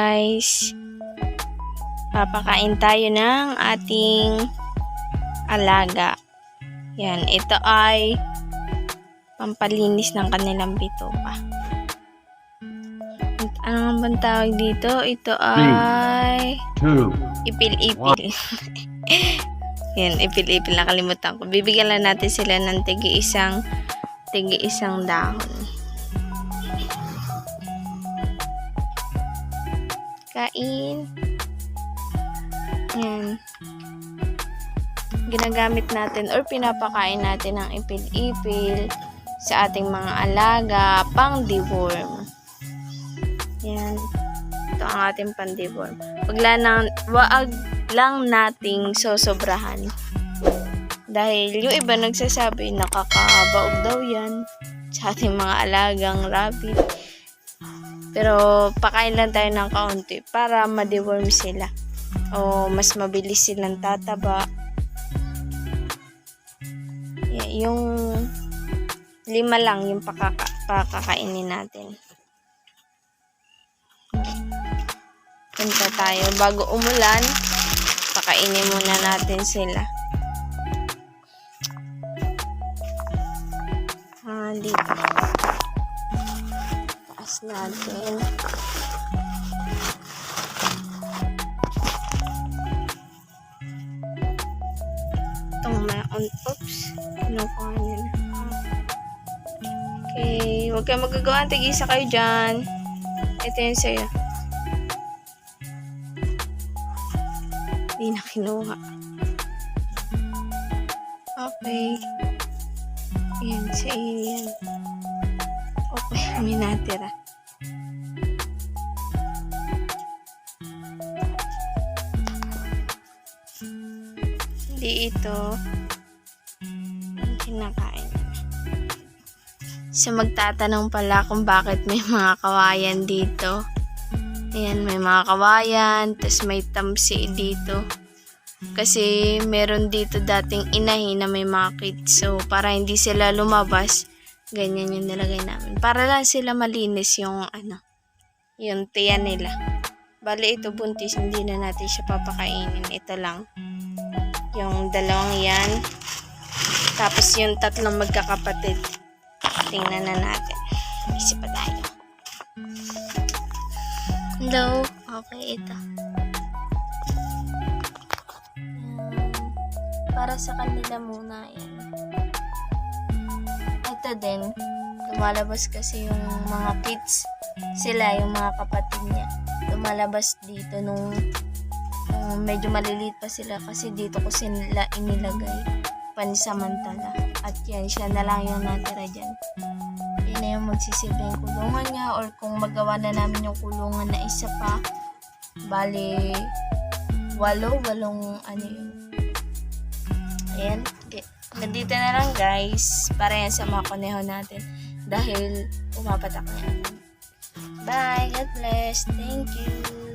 guys. Papakain tayo ng ating alaga. Yan, ito ay pampalinis ng kanilang bituka. Ano nga bang tawag dito? Ito ay ipil-ipil. Yan, ipil-ipil. Nakalimutan ko. Bibigyan lang natin sila ng tigi isang tigi isang dahon. Kain. Yan. Ginagamit natin or pinapakain natin ng ipil-ipil sa ating mga alaga pang deworm. Yan. Ito ang ating pang deworm. Wag lang, wag lang nating sosobrahan. Dahil yung iba nagsasabi nakakabaog daw yan sa ating mga alagang rabbit. Pero pakain lang tayo ng kaunti para ma-deworm sila. O mas mabilis silang tataba. Yung lima lang yung pakaka pakakainin natin. Punta tayo. Bago umulan, pakainin muna natin sila. Ah. Taas natin. Itong may on, oops, kinukuha niya na. Okay, huwag kayong magagawa. Tigisa kayo dyan. Ito yun sa'yo. Hindi na kinuha. Okay. Yan, sa yan. Okay, may natira. Hindi ito ang kinakain. So, magtatanong pala kung bakit may mga kawayan dito. Ayan, may mga kawayan, tas may tamsi dito. Kasi meron dito dating inahin na may mga kids. So, para hindi sila lumabas, ganyan yung nilagay namin. Para lang sila malinis yung ano, yung tiyan nila. Bale, ito buntis, hindi na natin siya papakainin. Ito lang. Yung dalawang yan. Tapos yung tatlong magkakapatid. Tingnan na natin. Isip pa tayo. Hello. Okay, ito. Para sa kanila muna yan. Ito din. Lumalabas kasi yung mga kids. Sila, yung mga kapatid niya. Lumalabas dito nung, nung medyo maliliit pa sila kasi dito ko sila inilagay pansamantala. At yan, siya na lang yung natira dyan. Yan na yung magsisilbing kulungan niya or kung magawa na namin yung kulungan na isa pa, bali, walo, walong ano yun. Ayan. Nandito na lang guys, para sa mga kuneho natin. Dahil umapatak na. Bye. God bless. Thank you.